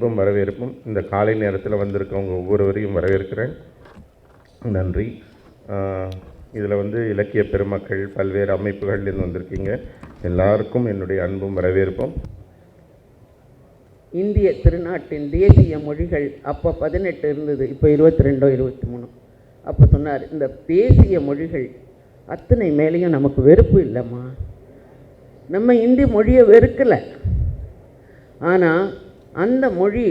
அன்பும் வரவேற்பும் இந்த காலை நேரத்தில் வந்திருக்கவங்க ஒவ்வொருவரையும் வரவேற்கிறேன். நன்றி. இதில் வந்து இலக்கிய பெருமக்கள் பல்வேறு அமைப்புகள்லேருந்து வந்திருக்கீங்க. எல்லாருக்கும் என்னுடைய அன்பும் வரவேற்பும். இந்திய திருநாட்டின் தேசிய மொழிகள் அப்போ பதினெட்டு இருந்தது இப்போ இருபத்தி ரெண்டோ இருபத்தி மூணோ அப்போ சொன்னார் இந்த தேசிய மொழிகள் அத்தனை மேலேயும் நமக்கு வெறுப்பு இல்லைம்மா. நம்ம இந்தி மொழியை வெறுக்கலை. ஆனால் அந்த மொழி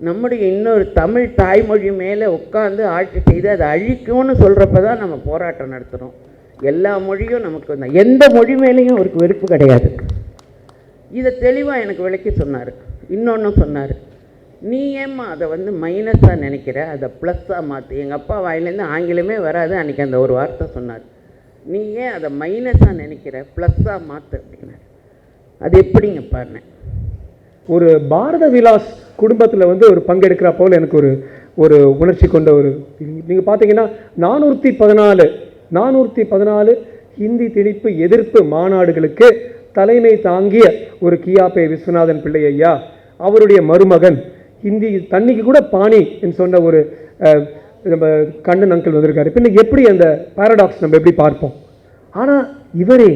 நம்முடைய இன்னொரு தமிழ் தாய்மொழி மேலே உட்காந்து ஆட்சி செய்து அதை அழிக்கும்னு சொல்கிறப்ப தான் நம்ம போராட்டம் நடத்துகிறோம் எல்லா மொழியும் நமக்கு வந்து எந்த மொழி மேலேயும் அவருக்கு வெறுப்பு கிடையாது. இதை தெளிவாக எனக்கு விளக்கி சொன்னார். இன்னொன்று சொன்னார். நீ ஏம்மா அதை வந்து மைனஸாக நினைக்கிற? அதை ப்ளஸ்ஸாக மாற்று எங்கள் அப்பா வாயிலேருந்து ஆங்கிலமே வராது அன்றைக்கி அந்த ஒரு வார்த்தை சொன்னார். நீ ஏன் அதை மைனஸாக நினைக்கிற? ப்ளஸ்ஸாக மாற்று அப்படின்னார். அது எப்படிங்க பாருங்க. ஒரு பாரத விலாஸ் குடும்பத்தில் வந்து ஒரு பங்கெடுக்கிற போல் எனக்கு ஒரு ஒரு உணர்ச்சி கொண்ட ஒரு நீங்கள் பார்த்தீங்கன்னா நானூற்றி பதினாலு நானூற்றி பதினாலு ஹிந்தி திணிப்பு எதிர்ப்பு மாநாடுகளுக்கு தலைமை தாங்கிய ஒரு கியாபே விஸ்வநாதன் பிள்ளை ஐயா அவருடைய மருமகன் ஹிந்தி தண்ணிக்கு கூட பாணி என்று சொன்ன ஒரு நம்ம கண்ணன் அங்கிள் வந்திருக்காரு. பின்ன எப்படி அந்த பாரடாக்ஸ் நம்ம எப்படி பார்ப்போம்? ஆனால் இவரே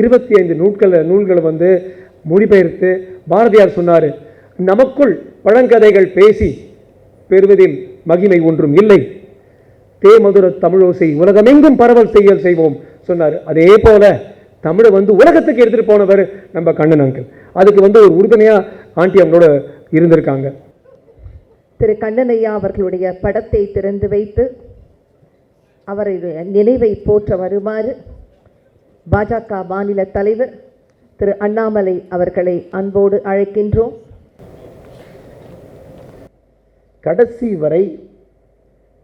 இருபத்தி ஐந்து நூல்களை நூல்களை வந்து மொழிபெயர்த்து பாரதியார் சொன்னார் நமக்குள் பழங்கதைகள் பேசி பெறுவதில் மகிமை ஒன்றும் இல்லை. தேமதுர தமிழோசை உலகமெங்கும் பரவல் செய்யல் செய்வோம் சொன்னார். அதே போல தமிழை வந்து உலகத்துக்கு எடுத்துகிட்டு போனவர் நம்ம கண்ணன் அங்கிள் அதுக்கு வந்து ஒரு உறுதுணையாக ஆண்டி அவங்களோட இருந்திருக்காங்க. திரு கண்ணனையா அவர்களுடைய படத்தை திறந்து வைத்து அவருடைய நினைவை போற்ற வருமாறு பாஜக மாநில தலைவர் திரு அண்ணாமலை அவர்களை அன்போடு அழைக்கின்றோம். கடைசி வரை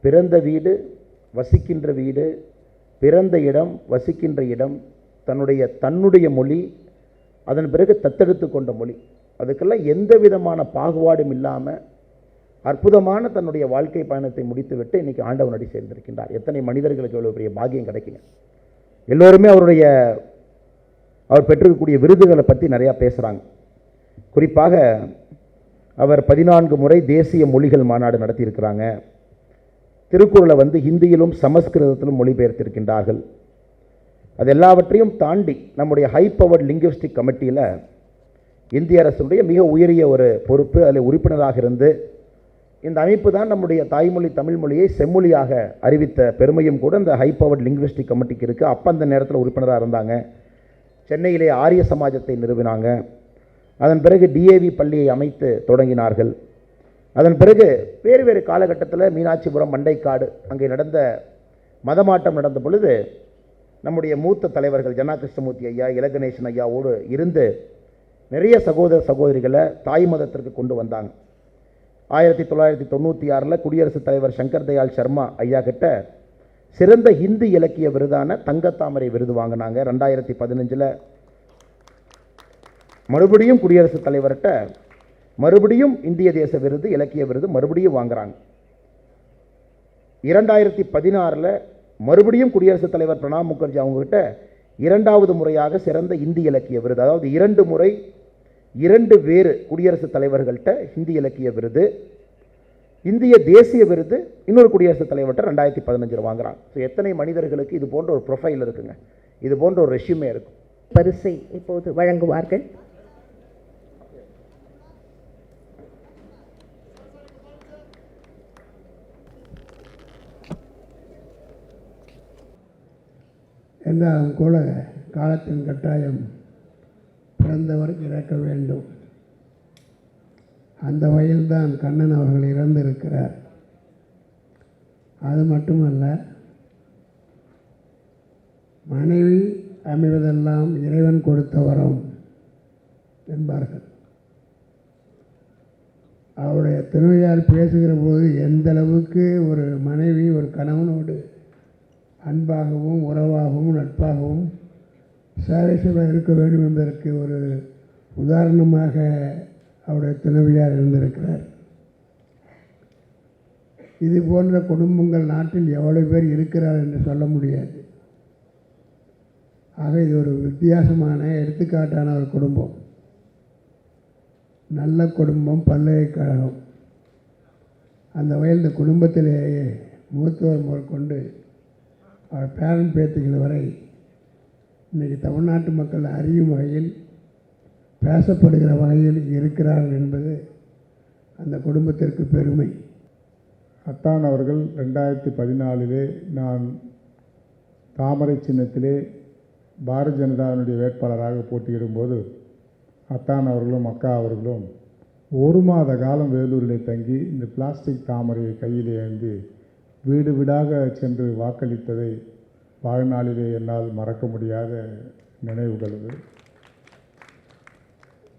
பிறந்த வீடு வசிக்கின்ற வீடு பிறந்த இடம் வசிக்கின்ற இடம் தன்னுடைய தன்னுடைய மொழி அதன் பிறகு தத்தெடுத்து கொண்ட மொழி. அதுக்கெல்லாம் எந்த விதமான பாகுபாடும் இல்லாமல் அற்புதமான தன்னுடைய வாழ்க்கை பயணத்தை முடித்துவிட்டு இன்றைக்கி ஆண்டவனடி சேர்ந்திருக்கின்றார். எத்தனை மனிதர்களுக்கு எவ்வளோ பெரிய பாக்கியம் கிடைக்குங்க எல்லோருமே அவருடைய அவர் பெற்றிருக்கக்கூடிய விருதுகளை பற்றி நிறையா பேசுகிறாங்க குறிப்பாக அவர் பதினான்கு முறை தேசிய மொழிகள் மாநாடு நடத்தியிருக்கிறாங்க. திருக்குறளை வந்து ஹிந்தியிலும் சமஸ்கிருதத்திலும் மொழிபெயர்த்திருக்கின்றார்கள். அது எல்லாவற்றையும் தாண்டி நம்முடைய ஹை பவர் லிங்குவிஸ்டிக் கமிட்டியில் இந்திய அரசுடைய மிக உயரிய ஒரு பொறுப்பு அதில் உறுப்பினராக இருந்து இந்த அமைப்பு தான் நம்முடைய தாய்மொழி தமிழ் மொழியை செம்மொழியாக அறிவித்த பெருமையும் கூட இந்த ஹை பவர் லிங்குவிஸ்டிக் கமிட்டிக்கு இருக்குது அப்போ அந்த நேரத்தில் உறுப்பினராக இருந்தாங்க. சென்னையிலே ஆரிய சமாஜத்தை நிறுவினாங்க. அதன் பிறகு டிஏவி பள்ளியை அமைத்து தொடங்கினார்கள். அதன் பிறகு வேறு வேறு காலகட்டத்தில் மீனாட்சிபுரம் மண்டைக்காடு அங்கே நடந்த மதமாட்டம் நடந்த பொழுது நம்முடைய மூத்த தலைவர்கள் ஜனா கிருஷ்ணமூர்த்தி ஐயா இலகணேசன் ஐயாவோடு இருந்து நிறைய சகோதர சகோதரிகளை தாய் மதத்திற்கு கொண்டு வந்தாங்க. ஆயிரத்தி தொள்ளாயிரத்தி தொண்ணூற்றி ஆறில் குடியரசுத் தலைவர் சங்கர் தயாள் சர்மா ஐயா கிட்ட சிறந்த ஹிந்தி இலக்கிய விருதான தங்கத்தாமரை விருது வாங்கினாங்க. ரெண்டாயிரத்தி பதினஞ்சில் மறுபடியும் குடியரசுத் தலைவர்கிட்ட மறுபடியும் இந்திய தேச விருது இலக்கிய விருது மறுபடியும் வாங்குறாங்க. இரண்டாயிரத்தி பதினாறில் மறுபடியும் குடியரசுத் தலைவர் பிரணாப் முகர்ஜி அவங்ககிட்ட இரண்டாவது முறையாக சிறந்த இந்தி இலக்கிய விருது அதாவது இரண்டு முறை இரண்டு வேறு குடியரசுத் தலைவர்கள்ட்ட ஹிந்தி இலக்கிய விருது. இந்திய தேசிய விருது இன்னொரு குடியரசுத் தலைவர்கிட்ட ரெண்டாயிரத்தி பதினஞ்சில் வாங்குறாங்க ஸோ எத்தனை மனிதர்களுக்கு இது போன்ற ஒரு ப்ரொஃபைல் இருக்குங்க. இது போன்ற ஒரு ரெஷ்யூமே இருக்கும். பரிசை இப்போது வழங்குவார்கள். என்றாலும் கூட காலத்தின் கட்டாயம் பிறந்தவர் இறக்க வேண்டும். அந்த வயல்தான் கண்ணன் அவர்கள் இறந்திருக்கிறார். அது மட்டுமல்ல மனைவி அமைவதெல்லாம் இறைவன் கொடுத்த வரம் என்பார்கள். அவருடைய திருவையார் பேசுகிற போது எந்த அளவுக்கு ஒரு மனைவி ஒரு கணவனோடு அன்பாகவும் உறவாகவும் நட்பாகவும் சேவை செய்வ இருக்க வேண்டும் என்பதற்கு ஒரு உதாரணமாக அவருடைய துணைவியார் இருந்திருக்கிறார். இது போன்ற குடும்பங்கள் நாட்டில் எவ்வளவு பேர் இருக்கிறார் என்று சொல்ல முடியாது. ஆக இது ஒரு வித்தியாசமான எடுத்துக்காட்டான ஒரு குடும்பம். நல்ல குடும்பம் பல்கலைக்கழகம். அந்த வகையில் இந்த குடும்பத்திலேயே மூத்தவர் முதற்கொண்டு அவர் பேரன் பேத்திகள் வரை இன்றைக்கி தமிழ்நாட்டு மக்கள் அறியும் வகையில் பேசப்படுகிற வகையில் இருக்கிறார்கள் என்பது அந்த குடும்பத்திற்கு பெருமை. அத்தான் அவர்கள் ரெண்டாயிரத்தி பதினாலிலே நான் தாமரை சின்னத்திலே பாரதிய ஜனதாவினுடைய வேட்பாளராக போட்டியிடும்போது அத்தான் அவர்களும் அக்கா அவர்களும் ஒரு மாத காலம் வேலூரிலே தங்கி இந்த பிளாஸ்டிக் தாமரையை கையில் ஏந்தி வீடு வீடாக சென்று வாக்களித்ததை வாழ்நாளிலே என்னால் மறக்க முடியாத நினைவுகள்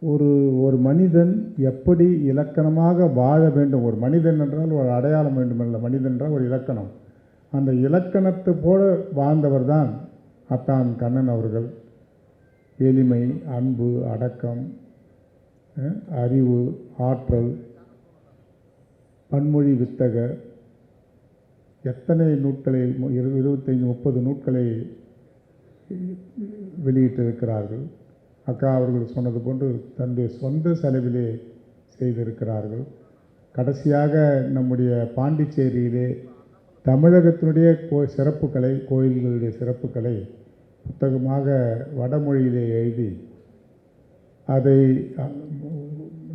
ஒரு ஒரு மனிதன் எப்படி இலக்கணமாக வாழ வேண்டும்? ஒரு மனிதன் என்றால் ஒரு அடையாளம் வேண்டுமல்ல. மனிதன் என்றால் ஒரு இலக்கணம். அந்த இலக்கணத்தை போல வாழ்ந்தவர் தான் அத்தான் கண்ணன் அவர்கள். எளிமை அன்பு அடக்கம் அறிவு ஆற்றல் பன்மொழி வித்தக எத்தனை நூட்களை மு- இரு இருபத்தைந்து முப்பது நூட்களை வெளியிட்டிருக்கிறார்கள். அக்கா அவர்கள் சொன்னது போன்று தன்னுடைய சொந்த செலவிலே செய்திருக்கிறார்கள். கடைசியாக நம்முடைய பாண்டிச்சேரியிலே தமிழகத்தினுடைய கோ சிறப்புகளை கோயில்களுடைய சிறப்புகளை புத்தகமாக வடமொழியிலே எழுதி அதை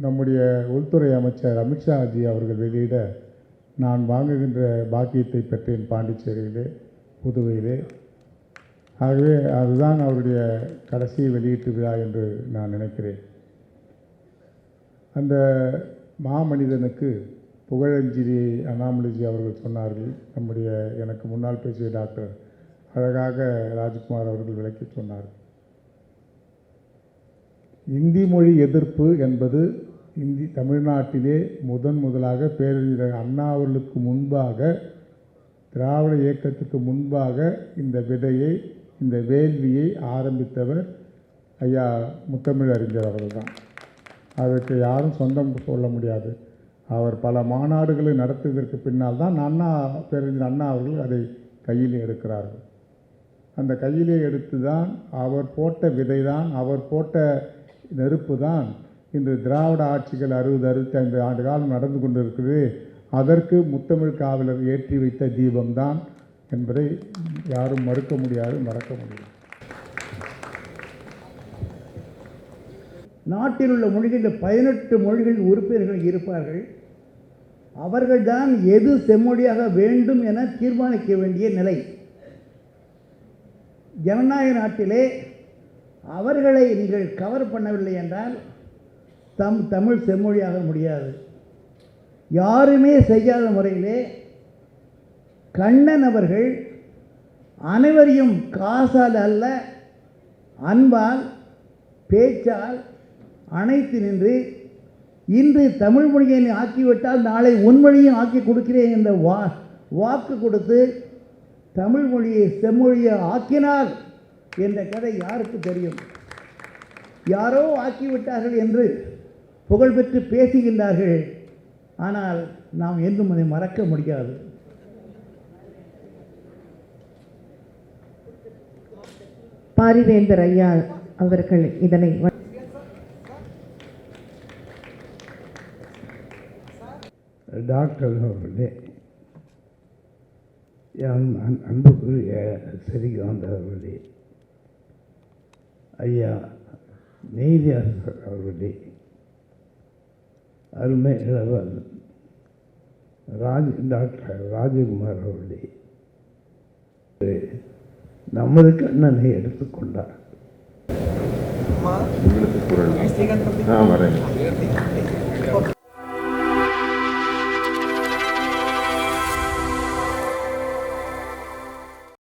நம்முடைய உள்துறை அமைச்சர் அமித்ஷாஜி அவர்கள் வெளியிட நான் வாங்குகின்ற பாக்கியத்தை பெற்றேன் பாண்டிச்சேரியிலே புதுவையிலே. ஆகவே அதுதான் அவருடைய கடைசி வெளியீட்டு விழா என்று நான் நினைக்கிறேன். அந்த மாமனிதனுக்கு புகழஞ்சலி அண்ணாமலைஜி அவர்கள் சொன்னார்கள். நம்முடைய எனக்கு முன்னால் பேசிய டாக்டர் அழகாக ராஜ்குமார் அவர்கள் விளக்கி சொன்னார்கள் இந்தி மொழி எதிர்ப்பு என்பது இந்தி தமிழ்நாட்டிலே முதன் முதலாக பேரறிஞர் அண்ணா அவர்களுக்கு முன்பாக திராவிட இயக்கத்துக்கு முன்பாக இந்த விதையை இந்த வேள்வியை ஆரம்பித்தவர் ஐயா முத்தமிழ் அறிஞர் அவர்கள்தான். அதற்கு யாரும் சொந்தம் சொல்ல முடியாது. அவர் பல மாநாடுகளை நடத்துவதற்கு பின்னால் தான் அண்ணா பேரறிஞர் அண்ணா அவர்கள் அதை கையில் எடுக்கிறார்கள். அந்த கையிலே எடுத்து தான் அவர் போட்ட விதை தான் அவர் போட்ட நெருப்பு தான் இன்று திராவிட ஆட்சிகள் அறுபது அறுபத்தி ஐந்து ஆண்டு காலம் நடந்து கொண்டிருக்கிறது அதற்கு முத்தமிழ் காவலர் ஏற்றி வைத்த தீபம்தான் என்பதை யாரும் மறுக்க முடியாது மறக்க முடியாது. நாட்டில் உள்ள மொழிகளில் பதினெட்டு மொழிகள் உறுப்பினர்கள் இருப்பார்கள். அவர்கள்தான் எது செம்மொழியாக வேண்டும் என தீர்மானிக்க வேண்டிய நிலை. ஜனநாயக நாட்டிலே அவர்களை நீங்கள் கவர் பண்ணவில்லை என்றால் தம் தமிழ் செம்மொழியாக முடியாது. யாருமே செய்யாத முறையிலே கண்ணன் அவர்கள் அனைவரையும் காசால் அல்ல அன்பால் பேச்சால் அணைத்து நின்று இன்று தமிழ் மொழியை ஆக்கிவிட்டால் நாளை உன்மொழியும் ஆக்கி கொடுக்கிறேன் என்ற வா வாக்கு கொடுத்து தமிழ் மொழியை செம்மொழியை ஆக்கினார் என்ற கதை யாருக்கு தெரியும்? யாரோ ஆக்கிவிட்டார்கள் என்று புகழ்பெற்று பேசுகின்றார்கள். ஆனால் நாம் என்றும் அதை மறக்க முடியாது. பாரிவேந்தர் ஐயா அவர்கள் இதனை டாக்டர் அவர்களே அன்புக்குரிய ஸ்ரீகாந்த் அவர்களே ஐயா நீதியரசர் அவர்களே அருமை இளவல் ராஜ் டாக்டர் ராஜகுமார் அவர்களே நமது கண்ணனை எடுத்துக்கொண்டார் ஆ வரேன்